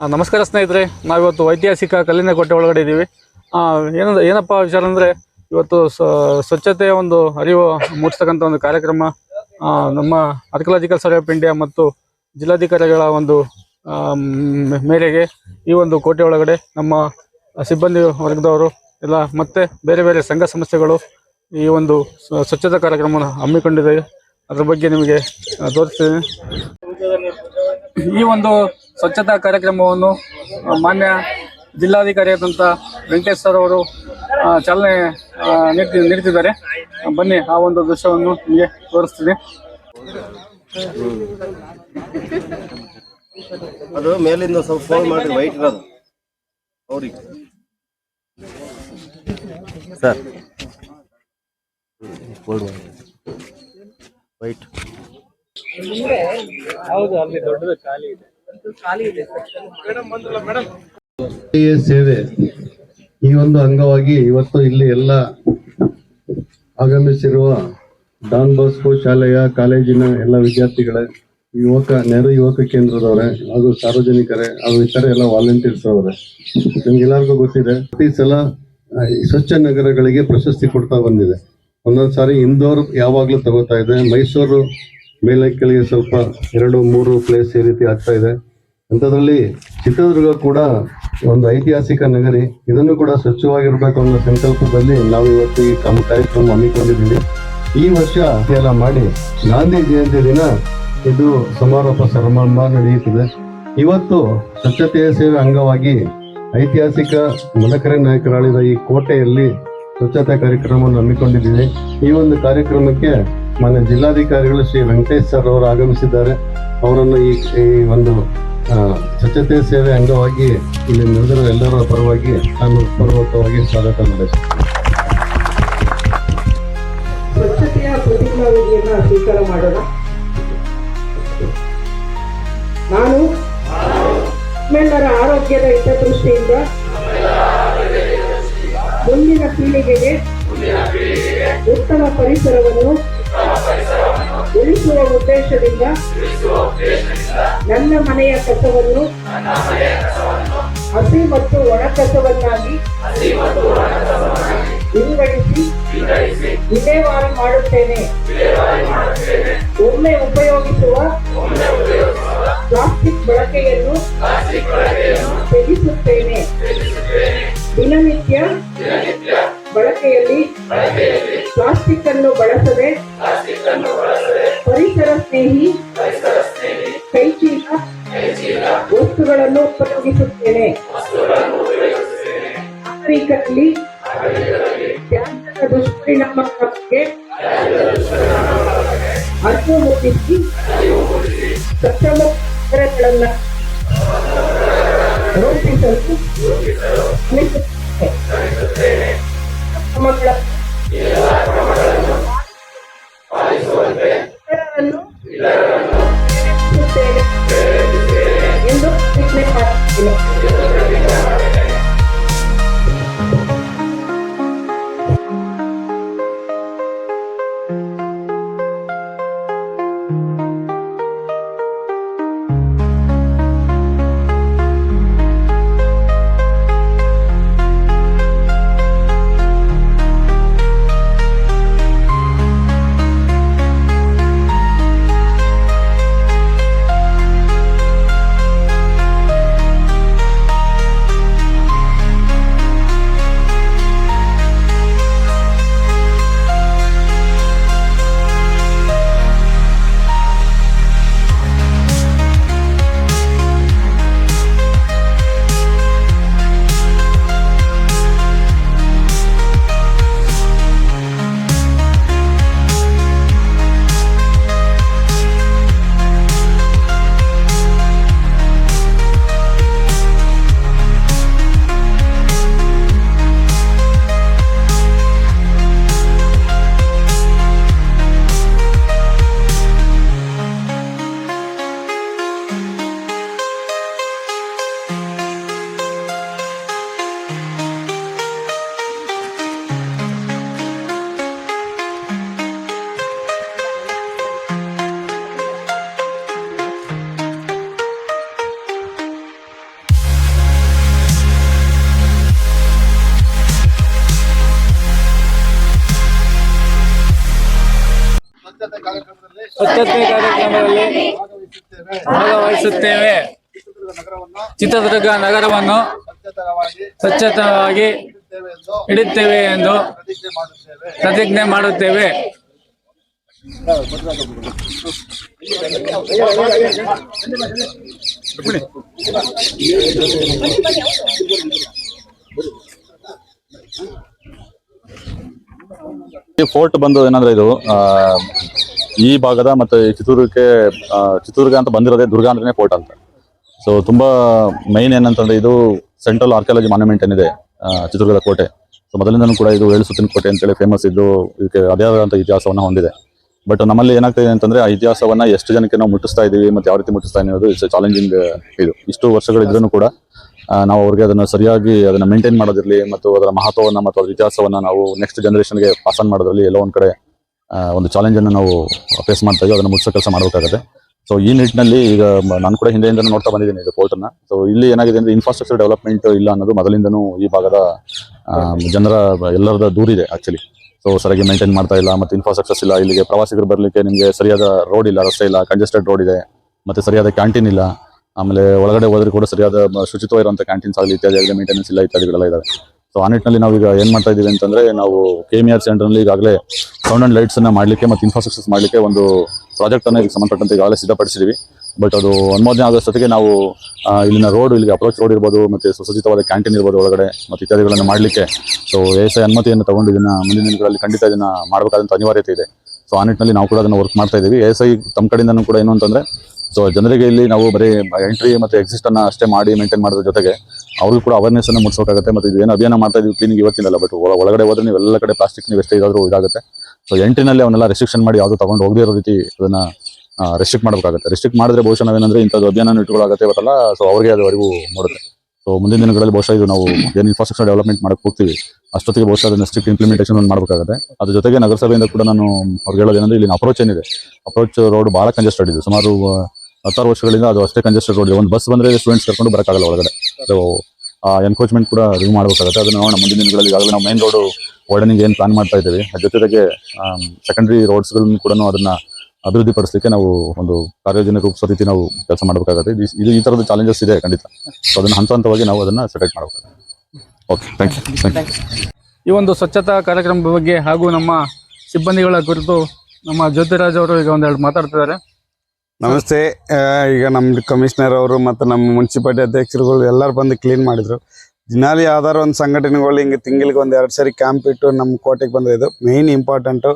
ನಮಸ್ಕಾರ ಸ್ನೇಹಿತರೆ, ನಾವಿವತ್ತು ಐತಿಹಾಸಿಕ ಕಲ್ಲಿನ ಕೋಟೆ ಒಳಗಡೆ ಇದ್ದೀವಿ. ಏನಂದ್ರೆ ಏನಪ್ಪ ವಿಚಾರ ಅಂದರೆ, ಇವತ್ತು ಸ್ವಚ್ಛತೆಯ ಒಂದು ಅರಿವು ಮೂಡಿಸ್ತಕ್ಕಂಥ ಒಂದು ಕಾರ್ಯಕ್ರಮ ನಮ್ಮ ಆರ್ಕಿಯಾಲಜಿಕಲ್ ಸರ್ವೆ ಆಫ್ ಇಂಡಿಯಾ ಮತ್ತು ಜಿಲ್ಲಾಧಿಕಾರಿಗಳ ಒಂದು ಮೇರೆಗೆ ಈ ಒಂದು ಕೋಟೆ ಒಳಗಡೆ ನಮ್ಮ ಸಿಬ್ಬಂದಿ ವರ್ಗದವರು ಎಲ್ಲ ಮತ್ತೆ ಬೇರೆ ಬೇರೆ ಸಂಘ ಸಂಸ್ಥೆಗಳು ಈ ಒಂದು ಸ್ವಚ್ಛತಾ ಕಾರ್ಯಕ್ರಮವನ್ನು ಹಮ್ಮಿಕೊಂಡಿದೆ. ಅದರ ಬಗ್ಗೆ ನಿಮಗೆ ತೋರಿಸ್ತೀನಿ. ಈ ಒಂದು ಸ್ವಚ್ಛತಾ ಕಾರ್ಯಕ್ರಮವನ್ನು ಮಾನ್ಯ ಜಿಲ್ಲಾಧಿಕಾರಿ ಆದಂಥ ವೆಂಕಟೇಶ್ ಸರ್ ಅವರು ಚಾಲನೆ ನೀಡ್ತಿದ್ದಾರೆ. ಬನ್ನಿ ಆ ಒಂದು ದೃಶ್ಯವನ್ನು ನಿಮಗೆ ತೋರಿಸ್ತೀನಿ. ಅದು ಮೇಲಿಂದ ಸ್ವಲ್ಪ ಫೋನ್ ಮಾಡಿ ವೈಟ್ ಇರೋದು. ಅವ್ರಿಗೆ. ಸರ್. ವೈಟ್ ಈ ಸೇವೆ ಈ ಒಂದು ಅಂಗವಾಗಿ ಇವತ್ತು ಇಲ್ಲಿ ಎಲ್ಲ ಆಗಮಿಸಿರುವ ಡಾನ್ ಬಾಸ್ಕೋ ಶಾಲೆಯ ಕಾಲೇಜಿನ ಎಲ್ಲ ವಿದ್ಯಾರ್ಥಿಗಳೇ ಯುವಕ ನೆರೆ ಯುವಕ ಕೇಂದ್ರದವರೇ ಹಾಗೂ ಸಾರ್ವಜನಿಕರೇ ಹಾಗೂ ಇತರೆ ಎಲ್ಲ ವಾಲಂಟಿಯರ್ಸ್ ಅವರೇ ನಿಮ್ಗೆಲ್ಲರಿಗೂ ಗೊತ್ತಿದೆ ಪ್ರತಿ ಸಲ ಸ್ವಚ್ಛ ನಗರಗಳಿಗೆ ಪ್ರಶಸ್ತಿ ಕೊಡ್ತಾ ಬಂದಿದೆ. ಒಂದೊಂದು ಸಾರಿ ಇಂದೋರ್ ಯಾವಾಗ್ಲೂ ತಗೋತಾ ಇದೆ. ಮೈಸೂರು ಮೇಲೆ ಕೆಳಗೆ ಸ್ವಲ್ಪ ಎರಡು ಮೂರು ಪ್ಲೇಸ್ ಈ ರೀತಿ ಆಗ್ತಾ ಇದೆ. ಅಂಥದ್ರಲ್ಲಿ ಚಿತ್ರದುರ್ಗ ಕೂಡ ಒಂದು ಐತಿಹಾಸಿಕ ನಗರಿ. ಇದನ್ನು ಕೂಡ ಸ್ವಚ್ಛವಾಗಿರಬೇಕು ಅನ್ನೋ ಸಂಕಲ್ಪದಲ್ಲಿ ನಾವು ಇವತ್ತು ಈ ಕಾರ್ಯಕ್ರಮ ಹಮ್ಮಿಕೊಂಡಿದ್ದೀವಿ. ಈ ವರ್ಷ ಎಲ್ಲ ಮಾಡಿ ಗಾಂಧಿ ಜಯಂತಿ ದಿನ ಇದು ಸಮಾರೋಪ ಸಮಾರಂಭ ನಡೆಯುತ್ತಿದೆ. ಇವತ್ತು ಸ್ವಚ್ಛತೆಯ ಸೇವೆ ಅಂಗವಾಗಿ ಐತಿಹಾಸಿಕ ಮಲಕರೆ ನಾಯಕರಾಳಿದ ಈ ಕೋಟೆಯಲ್ಲಿ ಸ್ವಚ್ಛತಾ ಕಾರ್ಯಕ್ರಮವನ್ನು ಹಮ್ಮಿಕೊಂಡಿದ್ದೀವಿ. ಈ ಒಂದು ಕಾರ್ಯಕ್ರಮಕ್ಕೆ ಮಾನ್ಯ ಜಿಲ್ಲಾಧಿಕಾರಿಗಳು ಶ್ರೀ ವೆಂಕಟೇಶ್ ಸರ್ ಅವರು ಆಗಮಿಸಿದ್ದಾರೆ. ಅವರನ್ನು ಈ ಒಂದು ಸ್ವಚ್ಛತೆ ಸೇವೆ ಅಂಗವಾಗಿ ಇಲ್ಲಿ ನಡೆದಿರುವ ಎಲ್ಲರ ಪರವಾಗಿ ನಾನು ಪೂರ್ವಕವಾಗಿ ಸ್ವಾಗತ ನಡೆಸುತ್ತೇನೆ ಸ್ವಚ್ಛತೆಯ ಪ್ರತಿಜ್ಞಾವಿಧಿಯನ್ನ ಸ್ವೀಕಾರ ಮಾಡೋಣ. ನಾನು ನಮ್ಮೆಲ್ಲರ ಆರೋಗ್ಯದ ಹಿತದೃಷ್ಟಿಯಿಂದ ಮುಂದಿನ ಪೀಳಿಗೆಗೆ ಉತ್ತಮ ಪರಿಸರವನ್ನು ಉಳಿಸುವ ಉದ್ದೇಶದಿಂದ ನನ್ನ ಮನೆಯ ಕಸವನ್ನು ಹಸಿ ಮತ್ತು ಒಣ ಕಸವನ್ನಾಗಿ ವಿಂಗಡಿಸಿ ವಿಲೇವಾರಿ ಮಾಡುತ್ತೇನೆ. ಒಮ್ಮೆ ಉಪಯೋಗಿಸುವ ಪ್ಲಾಸ್ಟಿಕ್ ಬಳಕೆಯನ್ನು ತ್ಯಜಿಸುತ್ತೇನೆ. ದಿನನಿತ್ಯ ಬಳಕೆಯಲ್ಲಿ ಪ್ಲಾಸ್ಟಿಕ್ ಅನ್ನು ಬಳಸದೆ ಪರಿಸರ ಸ್ನೇಹಿ ನಾಗರಿಕರಲ್ಲಿ ತ್ಯಾಜ್ಯದ ದುಷ್ಪರಿಣಾಮಗಳ ಬಗ್ಗೆ ಅರಿವು ಮೂಡಿಸಿ ಸಕ್ಷಮ ನಗರಗಳನ್ನ ರೂಪಿಸಲು ಶ್ರಮಿಸುತ್ತೇನೆ. ಕ್ರಮಗಳ ಸ್ವಚ್ಛತೆ ಕಾರ್ಯಕ್ರಮದಲ್ಲಿ ಭಾಗವಹಿಸುತ್ತೇವೆ. ಚಿತ್ರದುರ್ಗ ನಗರವನ್ನು ಸ್ವಚ್ಛತವಾಗಿ ಇಡುತ್ತೇವೆ ಎಂದು ಪ್ರತಿಜ್ಞೆ ಮಾಡುತ್ತೇವೆ. ಈ ಫೋರ್ಟ್ ಬಂದು ಏನಂದ್ರೆ ಇದು ಈ ಭಾಗದ ಮತ್ತೆ ಚಿತ್ರದುರ್ಗಕ್ಕೆ ಚಿತ್ರದುರ್ಗ ಅಂತ ಬಂದಿರೋದೇ ದುರ್ಗಾ ಅಂದ್ರೆ ಫೋರ್ಟ್ ಅಂತ. ಸೊ ತುಂಬಾ ಮೈನ್ ಏನಂತಂದ್ರೆ ಇದು ಸೆಂಟ್ರಲ್ ಆರ್ಕಿಯಾಲಜಿ ಮಾನ್ಯುಮೆಂಟ್ ಏನಿದೆ ಚಿತ್ರದುರ್ಗದ ಕೋಟೆ. ಸೊ ಮೊದಲಿಂದನೂ ಕೂಡ ಇದು ಏಳು ಸುತ್ತಿನ ಕೋಟೆ ಅಂತೇಳಿ ಫೇಮಸ್ ಇದ್ದು, ಇದಕ್ಕೆ ಅದೇ ಆದಂತ ಇತಿಹಾಸವನ್ನು ಹೊಂದಿದೆ. ಬಟ್ ನಮ್ಮಲ್ಲಿ ಏನಾಗ್ತಿದೆ ಅಂತಂದ್ರೆ, ಆ ಇತಿಹಾಸವನ್ನ ಎಷ್ಟು ಜನಕ್ಕೆ ನಾವು ಮುಟ್ಟಿಸ್ತಾ ಇದೀವಿ ಮತ್ತೆ ಯಾವ ರೀತಿ ಮುಟ್ಟಿಸ್ತಾ ಅನ್ನೋದು ಇಟ್ಸ್ ಚಾಲೆಂಜಿಂಗ್ ಇದು. ಇಷ್ಟು ವರ್ಷಗಳಿದ್ರೂ ಕೂಡ ನಾವು ಅವ್ರಿಗೆ ಅದನ್ನು ಸರಿಯಾಗಿ ಅದನ್ನ ಮೇಂಟೈನ್ ಮಾಡೋದಿರಲಿ ಮತ್ತು ಅದರ ಮಹತ್ವವನ್ನ ಮತ್ತು ಅದರ ಇತಿಹಾಸವನ್ನ ನಾವು ನೆಕ್ಸ್ಟ್ ಜನರೇಷನ್ಗೆ ಪಾಸ್ ಆನ್ ಮಾಡೋದ್ರಲ್ಲಿ ಎಲ್ಲೋ ಒಂದ್ ಕಡೆ ಒಂದು ಚಾಲೆಂಜ್ ಅನ್ನು ನಾವು ಫೇಸ್ ಮಾಡ್ತಾ ಇದ್ದೀವಿ ಅದನ್ನ ಮುಚ್ಚ ಕೆಲಸ ಮಾಡಬೇಕಾಗುತ್ತೆ. ಸೊ ಈ ನಿಟ್ಟಿನಲ್ಲಿ ಈಗ ನಾನು ಕೂಡ ಹಿಂದೆಯಿಂದ ನೋಡ್ತಾ ಬಂದಿದ್ದೀನಿ ಇದು ಪೋರ್ಟನ್ನು ಸೊ ಇಲ್ಲಿ ಏನಾಗಿದೆ ಅಂದ್ರೆ ಇನ್ಫ್ರಾಸ್ಟ್ರಕ್ಚರ್ ಡೆವಲಪ್ಮೆಂಟ್ ಇಲ್ಲ ಅನ್ನೋದು ಮೊದಲಿಂದನೂ ಈ ಭಾಗದ ಜನರ ಎಲ್ಲರದ ದೂರಿದೆ ಆಕ್ಚುಲಿ ಸೊ ಸರಿಯಾಗಿ ಮೇಂಟೈನ್ ಮಾಡ್ತಾ ಇಲ್ಲ ಮತ್ತೆ ಇನ್ಫ್ರಾಸ್ಟ್ರಕ್ಚರ್ಸ್ ಇಲ್ಲ. ಇಲ್ಲಿಗೆ ಪ್ರವಾಸಿಗರು ಬರಲಿಕ್ಕೆ ನಿಮಗೆ ಸರಿಯಾದ ರೋಡ್ ಇಲ್ಲ, ರಸ್ತೆ ಇಲ್ಲ ಕಂಜೆಸ್ಟೆಡ್ ರೋಡ್ ಇದೆ. ಮತ್ತೆ ಸರಿಯಾದ ಕ್ಯಾಂಟೀನ್ ಇಲ್ಲ. ಆಮೇಲೆ ಒಳಗಡೆ ಹೋದ್ರೆ ಕೂಡ ಸರಿಯಾದ ಶುಚಿತ್ವ ಇರುವಂತ ಕ್ಯಾಂಟೀನ್ಸ್ ಆಗಲಿ ಇತ್ಯಾದಿ ಆಗಲಿ ಮೇಂಟೆನೆನ್ಸ್ ಇಲ್ಲ ಇತ್ಯಾದಿಗಳೆಲ್ಲ ಇದಾವೆ. ಸೊ ಆ ನಿಟ್ಟಿನಲ್ಲಿ ನಾವೀಗ ಈಗ ಏನ್ ಮಾಡ್ತಾ ಇದ್ದೀವಿ ಅಂತಂದ್ರೆ, ನಾವು ಕೆ ಎಂ ಆರ್ ಸೆಂಟರ್ನಲ್ಲಿ ಈಗಾಗಲೇ ಸೌಂಡ್ ಅಂಡ್ ಲೈಟ್ಸ್ ಅನ್ನ ಮಾಡ್ಲಿಕ್ಕೆ ಮತ್ತೆ ಇನ್ಫ್ರಾಸ್ಟ್ರಕ್ಚರ್ಸ್ ಮಾಡಲಿಕ್ಕೆ ಒಂದು ಪ್ರಾಜೆಕ್ಟ್ ಅನ್ನ ಇದಕ್ಕೆ ಸಂಬಂಧಪಟ್ಟಂತೆ ಈಗಾಗಲೇ ಸಿದ್ಧಪಡಿಸಿದ್ದೀವಿ ಬಟ್ ಅದು ಅನುಮೋದನೆ ಆಗೋಷ್ಟೊತ್ತಿಗೆ ನಾವು ಇಲ್ಲಿನ ರೋಡ್ ಇಲ್ಲಿಗೆ ಅಪ್ರೋಚ್ ರೋಡ್ ಇರ್ಬೋದು, ಮತ್ತೆ ಸುಸಜ್ಜಿತವಾದ ಕ್ಯಾಂಟೀನ್ ಇರ್ಬೋದು ಒಳಗಡೆ, ಮತ್ತೆ ಇತ್ಯಾದಿಗಳನ್ನು ಮಾಡಲಿಕ್ಕೆ. ಸೊ ಎಸ್ ಐ ಅನುಮತಿಯನ್ನು ತಗೊಂಡು ಇದನ್ನ ಮುಂದಿನ ದಿನಗಳಲ್ಲಿ ಖಂಡಿತ ಇದನ್ನು ಮಾಡಬೇಕಾದಂತ ಅನಿವಾರ್ಯತೆ ಇದೆ. ಸೊ ಆ ನಿಟ್ಟಿನಲ್ಲಿ ನಾವು ಕೂಡ ಅದನ್ನು ವರ್ಕ್ ಮಾಡ್ತಾ ಇದ್ದೀವಿ. ಎಸ್ ಐ ತಮ್ಮ ಕಡೆಯಿಂದನೂ ಕೂಡ ಏನು ಅಂತಂದ್ರೆ ಸೊ ಜನರಿಗೆ ಇಲ್ಲಿ ನಾವು ಬರೀ ಎಂಟ್ರಿ ಮತ್ತೆ ಎಕ್ಸಿಸ್ಟ್ ಅನ್ನ ಅಷ್ಟೇ ಮಾಡಿ ಮೇಂಟೈನ್ ಮಾಡೋದ್ರ ಜೊತೆಗೆ, ಅವ್ರಿಗೂ ಕೂಡ ಅವೇರ್ನೆಸ್ ಮುಟ್ಸೋಕ್ಕಾಗುತ್ತೆ ಮತ್ತೆ ಇದು ಏನು ಅಭಿಯಾನ ಮಾಡ್ತಾ ಇದ್ದೀವಿ ಕ್ಲೀನಿಂಗ್ ಇವತ್ತಿನಲ್ಲ ಬಟ್ ಒಳಗಡೆ ಹೋದ್ರೆ ನೀವು ಎಲ್ಲ ಕಡೆ ಪ್ಲಾಸ್ಟಿಕ್ ನೀವು ಎಷ್ಟೇ ಇದಾದ್ರೂ ಇದಾಗುತ್ತೆ. ಸೊ ಎಂಟ್ರಿನಲ್ಲಿ ಅವನ್ನೆಲ್ಲ ರೆಸ್ಟ್ರಿಕ್ಷನ್ ಮಾಡಿ ಯಾವುದು ತೊಗೊಂಡು ಹೋಗದೇ ಇರೋ ರೀತಿ ಅದನ್ನ ರೆಸ್ಟ್ರಿಕ್ಟ್ ಮಾಡಬೇಕಾಗುತ್ತೆ. ರೆಸ್ಟ್ರಿಕ್ಟ್ ಮಾಡಿದ್ರೆ ಬಹುಶಃ ನಾವೇನಂದ್ರೆ ಇಂಥದ್ದು ಅಭಿಯಾನ ಇಟ್ಕೊಳ್ಳಾಗುತ್ತೆ ಇವತ್ತಲ್ಲ ಸೊ ಅವ್ರಿಗೆ ಅದು ಅರಿವು ಮೂಡುತ್ತೆ. ಸೊ ಮುಂದಿನ ದಿನಗಳಲ್ಲಿ ಬಹುಶಃ ಇದು ನಾವು ಏನು ಇನ್ಫ್ರಾಸ್ಟ್ರಕ್ಚರ್ ಡೆವಲಪ್ಮೆಂಟ್ ಮಾಡಕ್ಕೆ ಹೋಗ್ತೀವಿ, ಅಷ್ಟೊತ್ತಿಗೆ ಬಹುಶಃ ಅದನ್ನ ಸ್ಟ್ರಿಕ್ಟ್ ಇಂಪ್ಲಿಮೆಂಟೇಷನ್ ಒಂದು ಮಾಡಬೇಕಾಗುತ್ತೆ. ಅದ್ರ ಜೊತೆಗೆ ನಗರಸಭೆಯಿಂದ ಕೂಡ ನಾನು ಅವ್ರಿಗೆ ಹೇಳೋದೇನಂದ್ರೆ ಇಲ್ಲಿನ ಅಪ್ರೋಚ್ ಏನಿದೆ? ಅಪ್ರೋಚ್ ರೋಡ್ ಬಹಳ ಕಂಜೆಸ್ಟೆಡ್ ಇದೆ. ಸುಮಾರು ಹತ್ತಾರು ವರ್ಷಗಳಿಂದ ಅದು ಅಷ್ಟೇ ಕಂಜೆಸ್ಟೆಡ್ ರೋಡ್ ಇದೆ. ಒಂದು ಬಸ್ ಬಂದರೆ ಸ್ಟೂಡೆಂಟ್ಸ್ ಕರ್ಕೊಂಡು ಬರೋಕ್ಕಾಗಲ್ಲ ಒಳಗಡೆ. ಸೊ ಆ ಎನ್ಕ್ರೋಚ್ಮೆಂಟ್ ಕೂಡ ರಿವ್ಯೂ ಮಾಡಬೇಕಾಗುತ್ತೆ. ಅದನ್ನು ನೋಡೋಣ. ಮುಂದಿನ ದಿನಗಳಲ್ಲಿ ಈಗಾಗಲೇ ನಾವು ಮೇನ್ ರೋಡ್ ವರ್ಡನಿಂಗ್ ಏನು ಪ್ಲಾನ್ ಮಾಡ್ತಾ ಇದ್ದೀವಿ. ಅದ್ರ ಜೊತೆಗೆ ಸೆಕೆಂಡರಿ ರೋಡ್ಸ್ಗಳನ್ನು ಕೂಡ ಅದನ್ನ ಅಭಿವೃದ್ಧಿ ಪಡಿಸಲಿಕ್ಕೆ ನಾವು ಒಂದು ಕಾರ್ಯೋಜನೆ ರೂಪಿಸೋ ರೀತಿ ನಾವು ಕೆಲಸ ಮಾಡಬೇಕಾಗುತ್ತೆ. ಇದು ಈ ತರದ ಚಾಲೆಂಜಸ್ ಇದೆ ಖಂಡಿತ. ಸೊ ಅದನ್ನ ಹಂತ ಹಂತವಾಗಿ ನಾವು ಅದನ್ನ ಸೆಲೆಕ್ಟ್ ಮಾಡಬೇಕಾಗುತ್ತೆ. Okay thank you thank you ಈ ಒಂದು ಸ್ವಚ್ಛತಾ ಕಾರ್ಯಕ್ರಮದ ಬಗ್ಗೆ ಹಾಗೂ ನಮ್ಮ ಸಿಬ್ಬಂದಿಗಳ ಕುರಿತು ನಮ್ಮ ಜ್ಯೋತಿರಾಜ್ ಅವರು ಈಗ ಒಂದೆರಡು ಮಾತಾಡ್ತಿದ್ದಾರೆ. ನಮಸ್ತೆ. ಈಗ ನಮ್ಮ ಕಮಿಷನರ್ ಅವರು ಮತ್ತು ನಮ್ಮ ಮುನ್ಸಿಪಾಲ್ಟಿ ಅಧ್ಯಕ್ಷರುಗಳು ಎಲ್ಲರೂ ಬಂದು ಕ್ಲೀನ್ ಮಾಡಿದ್ರು. ದಿನಾಲಿ ಯಾವ್ದಾರು ಒಂದು ಸಂಘಟನೆಗಳು ಹಿಂಗೆ ತಿಂಗಳಿಗೆ ಒಂದು ಎರಡು ಸರಿ ಕ್ಯಾಂಪ್ ಇಟ್ಟು ನಮ್ಮ ಕೋಟೆಗೆ ಬಂದಿದ್ದು. ಮೇನ್ ಇಂಪಾರ್ಟೆಂಟು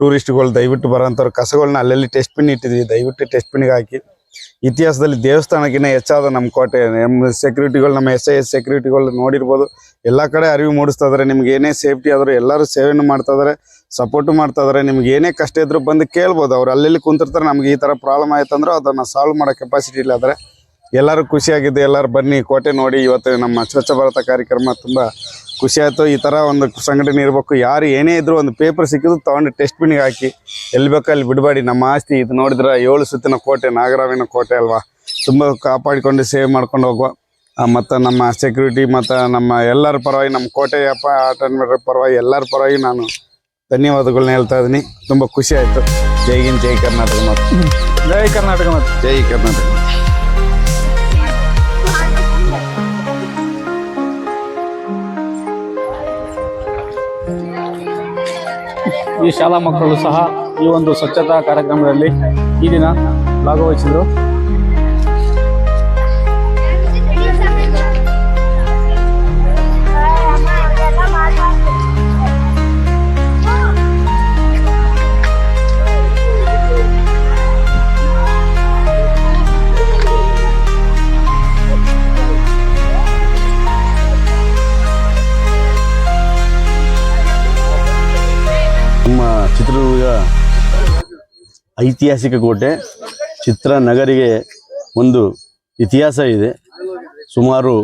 ಟೂರಿಸ್ಟ್ಗಳು ದಯವಿಟ್ಟು ಬರೋಂಥವ್ರು ಕಸಗಳನ್ನ ಅಲ್ಲಲ್ಲಿ ಟೆಸ್ಟ್ ಪಿನ್ ಇಟ್ಟಿದ್ವಿ. ದಯವಿಟ್ಟು ಟೆಸ್ಟ್ ಪಿನ್ಗೆ ಹಾಕಿ. ಇತಿಹಾಸದಲ್ಲಿ ದೇವಸ್ಥಾನಕ್ಕಿಂತ ಹೆಚ್ಚಾದ ನಮ್ಮ ಕೋಟೆ, ನಮ್ಮ ಸೆಕ್ಯೂರಿಟಿಗಳು ನಮ್ಮ ಎಸ್ ಐ ಎಸ್ ಸೆಕ್ಯೂರಿಟಿಗಳು ನೋಡಿರ್ಬೋದು. ಎಲ್ಲ ಕಡೆ ಅರಿವು ಮೂಡಿಸ್ತಾ ಇದಾರೆ. ನಿಮ್ಗೆ ಏನೇ ಸೇಫ್ಟಿ ಆದರೂ ಎಲ್ಲರೂ ಸೇವೆಯನ್ನು ಮಾಡ್ತಾ ಇದಾರೆ ಸಪೋರ್ಟ್ ಮಾಡ್ತಾ ಇದಾರೆ. ನಿಮ್ಗೆ ಏನೇ ಕಷ್ಟ ಇದ್ರೂ ಬಂದು ಕೇಳ್ಬೋದು. ಅವ್ರು ಅಲ್ಲೆಲ್ಲಿ ಕುಂತಿರ್ತಾರೆ. ನಮ್ಗೆ ಈ ಥರ ಪ್ರಾಬ್ಲಮ್ ಆಯ್ತಂದ್ರೆ ಅದನ್ನು ಸಾಲ್ವ್ ಮಾಡೋ ಕೆಪಾಸಿಟಿ ಇಲ್ಲ ಆದರೆ. ಎಲ್ಲರೂ ಖುಷಿಯಾಗಿದ್ದು ಎಲ್ಲರೂ ಬನ್ನಿ. ಕೋಟೆ ನೋಡಿ ಇವತ್ತು ನಮ್ಮ ಸ್ವಚ್ಛ ಭಾರತ ಕಾರ್ಯಕ್ರಮ ತುಂಬ ಖುಷಿ ಆಯಿತು ಈ ಥರ ಒಂದು ಸಂಘಟನೆ ಇರಬೇಕು. ಯಾರು ಏನೇ ಇದ್ರೂ ಒಂದು ಪೇಪರ್ ಸಿಕ್ಕಿದ್ರು ತೊಗೊಂಡು ಟೆಸ್ಟ್ ಬಿನ್ಗೆ ಹಾಕಿ. ಎಲ್ಲಿ ಬೇಕೋ ಅಲ್ಲಿ ಬಿಡಬೇಡಿ. ನಮ್ಮ ಆಸ್ತಿ ಇದು ನೋಡಿದ್ರೆ ಏಳು ಸುತ್ತಿನ ಕೋಟೆ ನಾಗರಾವಿನ ಕೋಟೆ ಅಲ್ವಾ? ತುಂಬ ಕಾಪಾಡಿಕೊಂಡು ಸೇವ್ ಮಾಡ್ಕೊಂಡು ಹೋಗುವ. ಮತ್ತು ನಮ್ಮ ಸೆಕ್ಯೂರಿಟಿ ಮತ್ತು ನಮ್ಮ ಎಲ್ಲರ ಪರವಾಗಿ ನಮ್ಮ ಕೋಟೆ ಅಪ್ಪ ಆಟ ಪರವಾಗಿ ಎಲ್ಲರ ಪರವಾಗಿ ನಾನು ಧನ್ಯವಾದಗಳನ್ನ ಹೇಳ್ತಾ ಇದ್ದೀನಿ. ತುಂಬ ಖುಷಿ ಆಯಿತು. ಜೈ ಹಿಂದ್ ಜೈ ಕರ್ನಾಟಕ ಮತ್ತು ಜೈ ಕರ್ನಾಟಕ ಮತ್ತು ಜೈ ಕರ್ನಾಟಕ. ಈ ಶಾಲಾ ಮಕ್ಕಳು ಸಹ ಈ ಒಂದು ಸ್ವಚ್ಛತಾ ಕಾರ್ಯಕ್ರಮದಲ್ಲಿ ಈ ದಿನ ಭಾಗವಹಿಸಿದರು. ಐತಿಹಾಸಿಕ ಕೋಟೆ. ಚಿತ್ರನಗರಿಗೆ ಒಂದು ಇತಿಹಾಸ ಇದೆ. ಸುಮಾರು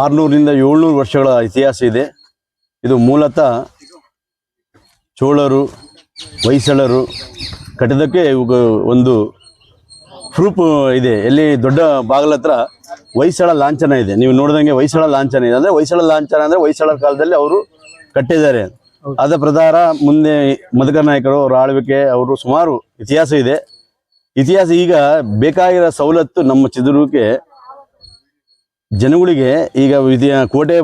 ಆರುನೂರಿಂದ ಏಳ್ನೂರು ವರ್ಷಗಳ ಇತಿಹಾಸ ಇದೆ. ಇದು ಮೂಲತಃ ಚೋಳರು, ಹೊಯ್ಸಳರು ಕಟ್ಟಿದಕ್ಕೆ ಇವಾಗ ಒಂದು ಪ್ರೂಫ್ ಇದೆ. ಎಲ್ಲಿ ದೊಡ್ಡ ಬಾಗಿಲ ಹತ್ರ ಹೊಯ್ಸಳ ಲಾಂಛನ ಇದೆ. ನೀವು ನೋಡಿದಂಗೆ ಹೊಯ್ಸಳ ಲಾಂಛನ ಇದೆ. ಅಂದರೆ ಹೊಯ್ಸಳ ಲಾಂಛನ ಅಂದರೆ ಹೊಯ್ಸಳ ಕಾಲದಲ್ಲಿ ಅವರು ಕಟ್ಟಿದ್ದಾರೆ ಅದ ಪ್ರಕಾರ ಮುಂದೆ ಮಧುಕರ್ ನಾಯಕರು ಅವರ ಆಳ್ವಿಕೆ ಅವರು ಸುಮಾರು ಇತಿಹಾಸ ಇದೆ. ಇತಿಹಾಸ ಈಗ ಬೇಕಾಗಿರೋ ಸವಲತ್ತು ನಮ್ಮ ಚಿತ್ರದುರ್ಗಕ್ಕೆ ಜನಗಳಿಗೆ ಈಗ ಕೋಟೆ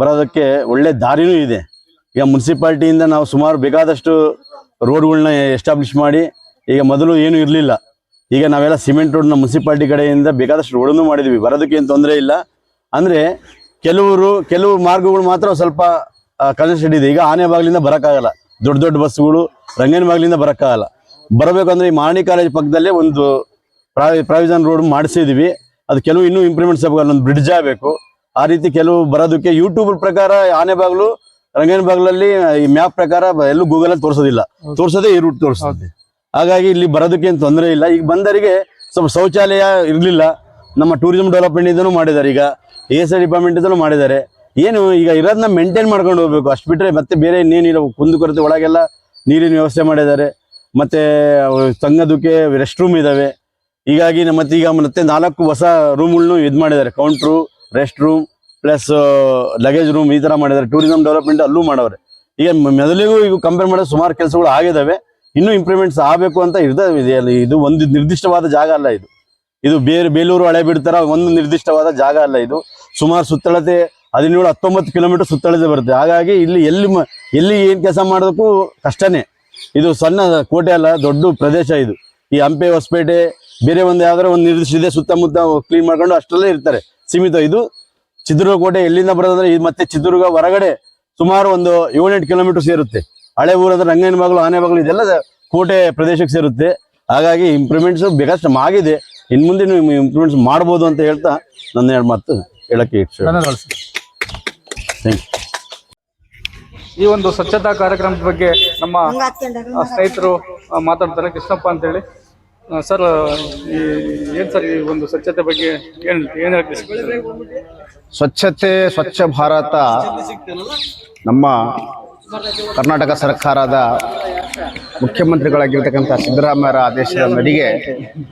ಬರೋದಕ್ಕೆ ಒಳ್ಳೆ ದಾರಿನೂ ಇದೆ. ಈಗ ಮುನ್ಸಿಪಾಲ್ಟಿಯಿಂದ ನಾವು ಸುಮಾರು ಬೇಕಾದಷ್ಟು ರೋಡ್ಗಳನ್ನ ಎಸ್ಟಾಬ್ಲಿಷ್ ಮಾಡಿ ಈಗ ಮೊದಲು ಏನು ಇರಲಿಲ್ಲ. ಈಗ ನಾವೆಲ್ಲ ಸಿಮೆಂಟ್ ರೋಡ್ನ ಮುನ್ಸಿಪಾಲ್ಟಿ ಕಡೆಯಿಂದ ಬೇಕಾದಷ್ಟು ರೋಡನ್ನು ಮಾಡಿದ್ವಿ. ಬರೋದಕ್ಕೆ ಏನು ತೊಂದರೆ ಇಲ್ಲ. ಅಂದರೆ ಕೆಲವರು, ಕೆಲವು ಮಾರ್ಗಗಳು ಮಾತ್ರ ಸ್ವಲ್ಪ ಕನ್ಸ್ಟೆಡ್ ಇದೆ. ಈಗ ಆನೆ ಬಾಗಿಲಿಂದ ಬರೋಕ್ಕಾಗಲ್ಲ. ದೊಡ್ಡ ದೊಡ್ಡ ಬಸ್ಗಳು ರಂಗನ ಬಾಗಿಲಿಂದ ಬರೋಕ್ಕಾಗಲ್ಲ. ಬರಬೇಕಂದ್ರೆ ಈ ಮಾರಣಿ ಕಾಲೇಜ್ ಪಕ್ಕದಲ್ಲೇ ಒಂದು ಪ್ರಾವಿಷನ್ ರೋಡ್ ಮಾಡಿಸಿದೀವಿ. ಅದು ಕೆಲವು ಇನ್ನೂ ಇಂಪ್ರೂವ್ಮೆಂಟ್ಸ್ ಒಂದು ಬ್ರಿಡ್ಜ್ ಆಗಬೇಕು. ಆ ರೀತಿ ಕೆಲವು ಬರೋದಕ್ಕೆ ಯೂಟ್ಯೂಬ್ ಪ್ರಕಾರ ಆನೆ ಬಾಗಿಲು ರಂಗನ ಬಾಗಿಲಲ್ಲಿ ಈ ಮ್ಯಾಪ್ ಪ್ರಕಾರ ಎಲ್ಲೂ ಗೂಗಲ್ ಅಲ್ಲಿ ತೋರಿಸೋದಿಲ್ಲ. ತೋರಿಸೋದೇ ಈ ರೂಟ್ ತೋರಿಸ್ತದೆ ಹಾಗಾಗಿ ಇಲ್ಲಿ ಬರೋದಕ್ಕೆ ಏನು ತೊಂದರೆ ಇಲ್ಲ. ಈಗ ಬಂದರಿಗೆ ಸ್ವಲ್ಪ ಶೌಚಾಲಯ ಇರಲಿಲ್ಲ. ನಮ್ಮ ಟೂರಿಸಂ ಡೆವಲಪ್ಮೆಂಟ್ ಇಂದನೂ ಮಾಡಿದ್ದಾರೆ. ಈಗ ಎ ಎಸ್ ಐ ಡಿಪಾರ್ಟ್ಮೆಂಟ್ ಇಂದನೂ ಮಾಡಿದ್ದಾರೆ. ಏನು, ಈಗ ಇರೋದನ್ನ ಮೇಂಟೈನ್ ಮಾಡ್ಕೊಂಡು ಹೋಗ್ಬೇಕು. ಅಷ್ಟು ಬಿಟ್ಟರೆ ಮತ್ತೆ ಬೇರೆ ಇನ್ನೇನಿಲ್ಲ ಕುಂದುಕೊರತೆ ಒಳಗೆಲ್ಲ ನೀರಿನ ವ್ಯವಸ್ಥೆ ಮಾಡಿದ್ದಾರೆ. ಮತ್ತೆ ತಂಗದಕ್ಕೆ ರೆಸ್ಟ್ ರೂಮ್ ಇದ್ದಾವೆ ಹೀಗಾಗಿ ಮತ್ತೆ ಈಗ ಮತ್ತೆ ನಾಲ್ಕು ಹೊಸ ರೂಮ್ಗಳನ್ನು ಇದು ಮಾಡಿದ್ದಾರೆ. Counter rest room plus luggage room ಈ ತರ ಮಾಡಿದ್ದಾರೆ. ಟೂರಿಸಂ ಡೆವಲಪ್ಮೆಂಟ್ ಅಲ್ಲೂ ಮಾಡವ್ರೆ. ಈಗ ಮೊದಲಿಗೂ ಈಗ ಕಂಪೇರ್ ಮಾಡಿದ್ರೆ ಸುಮಾರು ಕೆಲಸಗಳು ಆಗಿದ್ದಾವೆ ಇನ್ನೂ ಇಂಪ್ರೂವ್ಮೆಂಟ್ಸ್ ಆಗಬೇಕು ಅಂತ ಇರ್ತದೆ ಇದೆಯಲ್ಲಿ ಇದು ಒಂದು ನಿರ್ದಿಷ್ಟವಾದ ಜಾಗ ಅಲ್ಲ ಇದು. ಇದು ಬೇರೆ ಬೇಲೂರು ಹಳೆ ಬಿಡ್ತಾರ ಒಂದು ನಿರ್ದಿಷ್ಟವಾದ ಜಾಗ ಅಲ್ಲ ಇದು. ಸುಮಾರು ಸುತ್ತಳತೆ ಹದಿನೇಳು, ಹತ್ತೊಂಬತ್ತು ಕಿಲೋಮೀಟರ್ ಸುತ್ತಳತೆ ಬರುತ್ತೆ. ಹಾಗಾಗಿ ಇಲ್ಲಿ ಎಲ್ಲಿ ಎಲ್ಲಿ ಏನು ಕೆಲಸ ಮಾಡೋದಕ್ಕೂ ಕಷ್ಟನೇ. ಇದು ಸಣ್ಣ ಕೋಟೆ ಅಲ್ಲ, ದೊಡ್ಡ ಪ್ರದೇಶ ಇದು. ಈ ಹಂಪೆ, ಹೊಸಪೇಟೆ, ಬೇರೆ ಒಂದು ಯಾವ್ದಾರ ಒಂದು ನಿರ್ದಿಷ್ಟ ಇದೆ, ಸುತ್ತಮುತ್ತ ಕ್ಲೀನ್ ಮಾಡ್ಕೊಂಡು ಅಷ್ಟರಲ್ಲೇ ಇರ್ತಾರೆ. ಸೀಮಿತ ಇದು. ಚಿತ್ರದುರ್ಗ ಕೋಟೆ ಎಲ್ಲಿಂದ ಬರೋದಂದ್ರೆ ಇದು ಮತ್ತೆ ಚಿತ್ರದುರ್ಗ ಹೊರಗಡೆ ಸುಮಾರು ಒಂದು ಏಳೆಂಟು ಕಿಲೋಮೀಟರ್ ಸೇರುತ್ತೆ. ಹಳೆ ಊರಂದ್ರೆ ರಂಗನ ಬಾಗಿಲು, ಆನೆ ಬಾಗಿಲು, ಇದೆಲ್ಲ ಕೋಟೆ ಪ್ರದೇಶಕ್ಕೆ ಸೇರುತ್ತೆ. ಹಾಗಾಗಿ ಇಂಪ್ರೂವ್ಮೆಂಟ್ಸ್ ಬೇಕಷ್ಟು ಆಗಿದೆ. ಇನ್ನು ಮುಂದೆ ನೀವು ಇಂಪ್ರೂವ್ಮೆಂಟ್ಸ್ ಮಾಡ್ಬೋದು ಅಂತ ಹೇಳ್ತಾ ನನ್ನ ಮಾತು ಹೇಳಕ್ಕೆ ಥ್ಯಾಂಕ್ ಯು ಈ ಒಂದು ಸ್ವಚ್ಛತಾ ಕಾರ್ಯಕ್ರಮದ ಬಗ್ಗೆ ನಮ್ಮ ಸ್ನೇಹಿತರು ಮಾತಾಡ್ತಾರೆ. ಕೃಷ್ಣಪ್ಪ ಅಂತೇಳಿ. ಹೇಳಿ ಸರ್ ಈ ಏನ್ ಸರ್ ಈ ಒಂದು ಸ್ವಚ್ಛತೆ ಬಗ್ಗೆ ಏನು ಏನು ಹೇಳ್ತೀರಿ? ಸ್ವಚ್ಛತೆ ಸ್ವಚ್ಛ ಭಾರತ ನಮ್ಮ ಕರ್ನಾಟಕ ಸರ್ಕಾರದ ಮುಖ್ಯಮಂತ್ರಿಗಳಾಗಿರ್ತಕ್ಕಂಥ ಸಿದ್ದರಾಮಯ್ಯರ ಆದೇಶದ ಮೇರೆಗೆ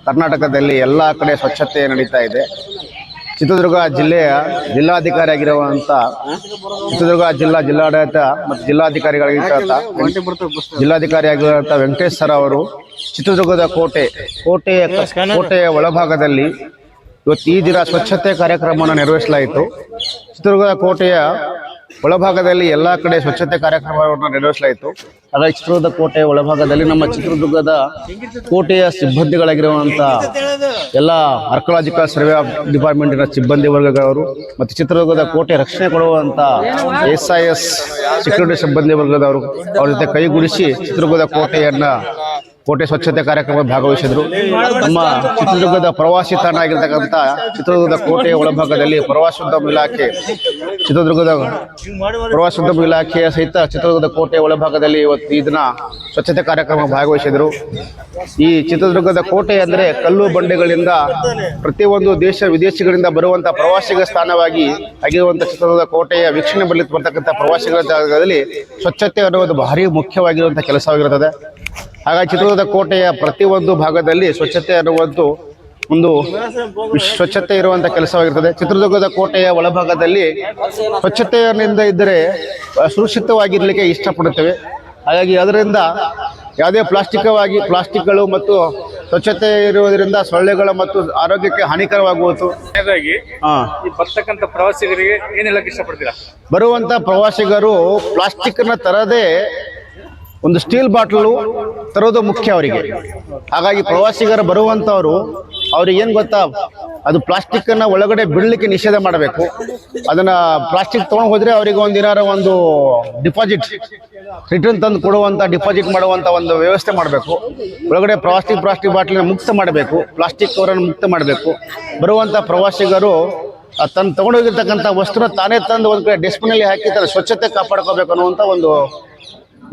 ಕರ್ನಾಟಕದಲ್ಲಿ ಎಲ್ಲ ಕಡೆ ಸ್ವಚ್ಛತೆ ನಡೀತಾ ಇದೆ. ಚಿತ್ರದುರ್ಗ ಜಿಲ್ಲೆಯ ಜಿಲ್ಲಾಧಿಕಾರಿ ಆಗಿರುವಂಥ ಚಿತ್ರದುರ್ಗ ಜಿಲ್ಲಾ ಜಿಲ್ಲಾಡಳಿತ ಮತ್ತು ಜಿಲ್ಲಾಧಿಕಾರಿ ಆಗಿರುವಂಥ ವೆಂಕಟೇಶ್ ಸರ್ ಅವರು ಚಿತ್ರದುರ್ಗದ ಕೋಟೆ, ಕೋಟೆಯ ಕೋಟೆಯ ಒಳಭಾಗದಲ್ಲಿ ಇವತ್ತು ಈ ದಿನ ಸ್ವಚ್ಛತೆ ಕಾರ್ಯಕ್ರಮವನ್ನು ನಿರ್ವಹಿಸಲಾಯಿತು ಚಿತ್ರದುರ್ಗದ ಕೋಟೆಯ ಒಳಭಾಗದಲ್ಲಿ ಎಲ್ಲ ಕಡೆ ಸ್ವಚ್ಛತೆ ಕಾರ್ಯಕ್ರಮವನ್ನು ನೆರವೇರಿಸಲಾಯಿತು. ಅದರ ಚಿತ್ರದುರ್ಗದ ಕೋಟೆ ಒಳಭಾಗದಲ್ಲಿ ನಮ್ಮ ಚಿತ್ರದುರ್ಗದ ಕೋಟೆಯ ಸಿಬ್ಬಂದಿಗಳಾಗಿರುವಂಥ ಎಲ್ಲ ಆರ್ಕಲಾಜಿಕಲ್ ಸರ್ವೆ ಡಿಪಾರ್ಟ್ಮೆಂಟಿನ ಸಿಬ್ಬಂದಿ ವರ್ಗದವರು ಮತ್ತು ಚಿತ್ರದುರ್ಗದ ಕೋಟೆ ರಕ್ಷಣೆ ಕೊಡುವಂಥ ಎಸ್ ಐ ಎಸ್ ಸೆಕ್ಯೂರಿಟಿ ಸಿಬ್ಬಂದಿ ವರ್ಗದವರು ಅವರ ಜೊತೆ ಕೈಗೂಡಿಸಿ ಚಿತ್ರದುರ್ಗದ ಕೋಟೆಯನ್ನ ಕೋಟೆ ಸ್ವಚ್ಛತೆ ಕಾರ್ಯಕ್ರಮ ಭಾಗವಹಿಸಿದ್ರು. ನಮ್ಮ ಚಿತ್ರದುರ್ಗದ ಪ್ರವಾಸಿ ತಾಣ ಆಗಿರ್ತಕ್ಕಂಥ ಚಿತ್ರದುರ್ಗದ ಕೋಟೆಯ ಒಳಭಾಗದಲ್ಲಿ ಪ್ರವಾಸೋದ್ಯಮ ಇಲಾಖೆ ಚಿತ್ರದುರ್ಗದ ಪ್ರವಾಸೋದ್ಯಮ ಇಲಾಖೆಯ ಸಹಿತ ಚಿತ್ರದುರ್ಗದ ಕೋಟೆಯ ಒಳಭಾಗದಲ್ಲಿ ಇವತ್ತು ಈ ದಿನ ಸ್ವಚ್ಛತೆ ಕಾರ್ಯಕ್ರಮ ಭಾಗವಹಿಸಿದ್ರು. ಈ ಚಿತ್ರದುರ್ಗದ ಕೋಟೆ ಅಂದರೆ ಕಲ್ಲು ಬಂಡೆಗಳಿಂದ ಪ್ರತಿಯೊಂದು ದೇಶ ವಿದೇಶಗಳಿಂದ ಬರುವಂಥ ಪ್ರವಾಸಿಗರ ಸ್ಥಾನವಾಗಿ ಆಗಿರುವಂಥ ಚಿತ್ರದುರ್ಗದ ಕೋಟೆಯ ವೀಕ್ಷಣೆ ಬಳಿ ಬರ್ತಕ್ಕಂಥ ಪ್ರವಾಸಿಗರ ಜಾಗದಲ್ಲಿ ಸ್ವಚ್ಛತೆ ಅನ್ನೋದು ಭಾರಿ ಮುಖ್ಯವಾಗಿರುವಂಥ ಕೆಲಸವಾಗಿರುತ್ತದೆ ಹಾಗಾಗಿ ಚಿತ್ರದುರ್ಗದ ಕೋಟೆಯ ಪ್ರತಿಯೊಂದು ಭಾಗದಲ್ಲಿ ಸ್ವಚ್ಛತೆ ಅನ್ನುವಂಥ ಒಂದು ಸ್ವಚ್ಛತೆ ಇರುವಂತ ಕೆಲಸವಾಗಿರ್ತದೆ. ಚಿತ್ರದುರ್ಗದ ಕೋಟೆಯ ಒಳಭಾಗದಲ್ಲಿ ಸ್ವಚ್ಛತೆಯಿಂದ ಇದ್ದರೆ ಸುರಕ್ಷಿತವಾಗಿರಲಿಕ್ಕೆ ಇಷ್ಟಪಡುತ್ತೇವೆ. ಹಾಗಾಗಿ ಅದರಿಂದ ಯಾವುದೇ ಪ್ಲಾಸ್ಟಿಕವಾಗಿ ಪ್ಲಾಸ್ಟಿಕ್ಗಳು ಮತ್ತು ಸ್ವಚ್ಛತೆ ಇರುವುದರಿಂದ ಸೊಳ್ಳೆಗಳು ಮತ್ತು ಆರೋಗ್ಯಕ್ಕೆ ಹಾನಿಕರವಾಗುವುದು. ಬರ್ತಕ್ಕಂಥ ಪ್ರವಾಸಿಗರಿಗೆ ಏನೆಲ್ಲ ಇಷ್ಟಪಡ್ತೀರಾ? ಬರುವಂತ ಪ್ರವಾಸಿಗರು ಪ್ಲಾಸ್ಟಿಕ್ನ ತರದೇ ಒಂದು ಸ್ಟೀಲ್ ಬಾಟ್ಲು ತರೋದು ಮುಖ್ಯ ಅವರಿಗೆ. ಹಾಗಾಗಿ ಪ್ರವಾಸಿಗರು ಬರುವಂತವರು ಅವ್ರಿಗೆ ಏನು ಗೊತ್ತಾ? ಅದು ಪ್ಲಾಸ್ಟಿಕ್ಕನ್ನು ಒಳಗಡೆ ಬಿಡಲಿಕ್ಕೆ ನಿಷೇಧ ಮಾಡಬೇಕು. ಅದನ್ನು ಪ್ಲಾಸ್ಟಿಕ್ ತೊಗೊಂಡು ಹೋದರೆ ಅವರಿಗೆ ಒಂದು ಏನಾರ ಒಂದು ಡಿಪಾಸಿಟ್, ರಿಟರ್ನ್ ತಂದು ಕೊಡುವಂಥ ಡಿಪಾಸಿಟ್ ಮಾಡುವಂಥ ಒಂದು ವ್ಯವಸ್ಥೆ ಮಾಡಬೇಕು. ಒಳಗಡೆ ಪ್ಲಾಸ್ಟಿಕ್ ಪ್ಲಾಸ್ಟಿಕ್ ಬಾಟ್ಲಿನ ಮುಕ್ತ ಮಾಡಬೇಕು. ಪ್ಲಾಸ್ಟಿಕ್ ಕವರನ್ನು ಮುಕ್ತ ಮಾಡಬೇಕು. ಬರುವಂಥ ಪ್ರವಾಸಿಗರು ತನ್ನ ತೊಗೊಂಡೋಗಿರ್ತಕ್ಕಂಥ ವಸ್ತುನ ತಾನೇ ತಂದು ಒಂದು ಕಡೆ ಡಸ್ಟ್ಬಿನಲ್ಲಿ ಹಾಕಿ ತನ್ನ ಸ್ವಚ್ಛತೆ ಕಾಪಾಡ್ಕೋಬೇಕು ಅನ್ನುವಂಥ ಒಂದು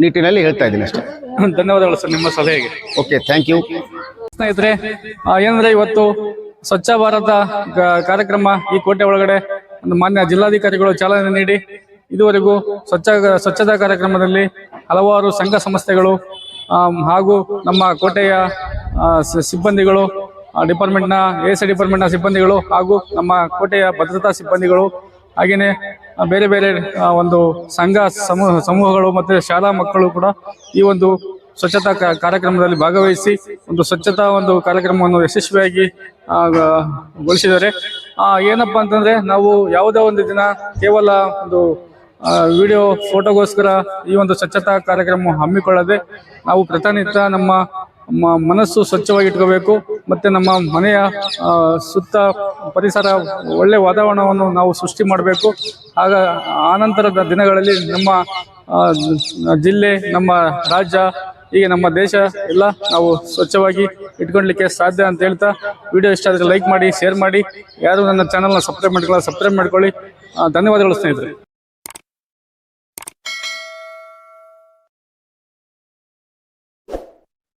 ನಿಟ್ಟಿನಲ್ಲಿ ಹೇಳ್ತಾ ಇದ್ದೀನಿ ಅಷ್ಟೇ. ಧನ್ಯವಾದಗಳು ಸರ್ ನಿಮ್ಮ ಸಲಹೆಗೆ. ಓಕೆ ಥ್ಯಾಂಕ್ ಯು ಸ್ನೇಹಿತರೆ ಏನಂದ್ರೆ ಇವತ್ತು ಸ್ವಚ್ಛ ಭಾರತ ಕಾರ್ಯಕ್ರಮ ಈ ಕೋಟೆ ಒಳಗಡೆ ಒಂದು ಮಾನ್ಯ ಜಿಲ್ಲಾಧಿಕಾರಿಗಳು ಚಾಲನೆ ನೀಡಿ ಇದುವರೆಗೂ ಸ್ವಚ್ಛ ಸ್ವಚ್ಛತಾ ಕಾರ್ಯಕ್ರಮದಲ್ಲಿ ಹಲವಾರು ಸಂಘ ಸಂಸ್ಥೆಗಳು ಹಾಗೂ ನಮ್ಮ ಕೋಟೆಯ ಸಿಬ್ಬಂದಿಗಳು ಡಿಪಾರ್ಟ್ಮೆಂಟ್ನ ಎ ಎಸ್ ಡಿಪಾರ್ಟ್ಮೆಂಟ್ನ ಸಿಬ್ಬಂದಿಗಳು ಹಾಗೂ ನಮ್ಮ ಕೋಟೆಯ ಭದ್ರತಾ ಸಿಬ್ಬಂದಿಗಳು ಹಾಗೆಯೇ ಬೇರೆ ಬೇರೆ ಒಂದು ಸಂಘ, ಸಮೂಹ, ಸಮೂಹಗಳು ಮತ್ತು ಶಾಲಾ ಮಕ್ಕಳು ಕೂಡ ಈ ಒಂದು ಸ್ವಚ್ಛತಾ ಕಾರ್ಯಕ್ರಮದಲ್ಲಿ ಭಾಗವಹಿಸಿ ಒಂದು ಸ್ವಚ್ಛತಾ ಒಂದು ಕಾರ್ಯಕ್ರಮವನ್ನು ಯಶಸ್ವಿಯಾಗಿ ಗೊಳಿಸಿದ್ದಾರೆ. ಏನಪ್ಪಾ ಅಂತಂದ್ರೆ ನಾವು ಯಾವುದೇ ಒಂದು ದಿನ ಕೇವಲ ಒಂದು ವಿಡಿಯೋ, ಫೋಟೋಗೋಸ್ಕರ ಈ ಒಂದು ಸ್ವಚ್ಛತಾ ಕಾರ್ಯಕ್ರಮ ಹಮ್ಮಿಕೊಳ್ಳದೆ ನಾವು ಪ್ರತಿನಿತ್ಯ ನಮ್ಮ ಮನಸ್ಸು ಸ್ವಚ್ಛವಾಗಿ ಇಟ್ಕೋಬೇಕು ಮತ್ತೆ ನಮ್ಮ ಮನೆಯ ಸುತ್ತ ಪರಿಸರ ಒಳ್ಳೆ ವಾತಾವರಣವನ್ನು ನಾವು ಸೃಷ್ಟಿ ಮಾಡಬೇಕು. ಆಗ ಆನಂತರದ ದಿನಗಳಲ್ಲಿ ನಮ್ಮ ಜಿಲ್ಲೆ, ನಮ್ಮ ರಾಜ್ಯ, ಹೀಗೆ ನಮ್ಮ ದೇಶ ಎಲ್ಲ ನಾವು ಸ್ವಚ್ಛವಾಗಿ ಇಟ್ಕೊಳ್ಲಿಕ್ಕೆ ಸಾಧ್ಯ ಅಂತ ಹೇಳ್ತಾ ವಿಡಿಯೋ ಇಷ್ಟ ಆದರೆ ಲೈಕ್ ಮಾಡಿ ಶೇರ್ ಮಾಡಿ. ಯಾರು ನನ್ನ ಚಾನಲ್ನ ಸಬ್ಸ್ಕ್ರೈಬ್ ಮಾಡ್ಕೊಳ್ಳೋ ಸಬ್ಸ್ಕ್ರೈಬ್ ಮಾಡ್ಕೊಳ್ಳಿ. ಧನ್ಯವಾದಗಳು ಸ್ನೇಹಿತರೆ.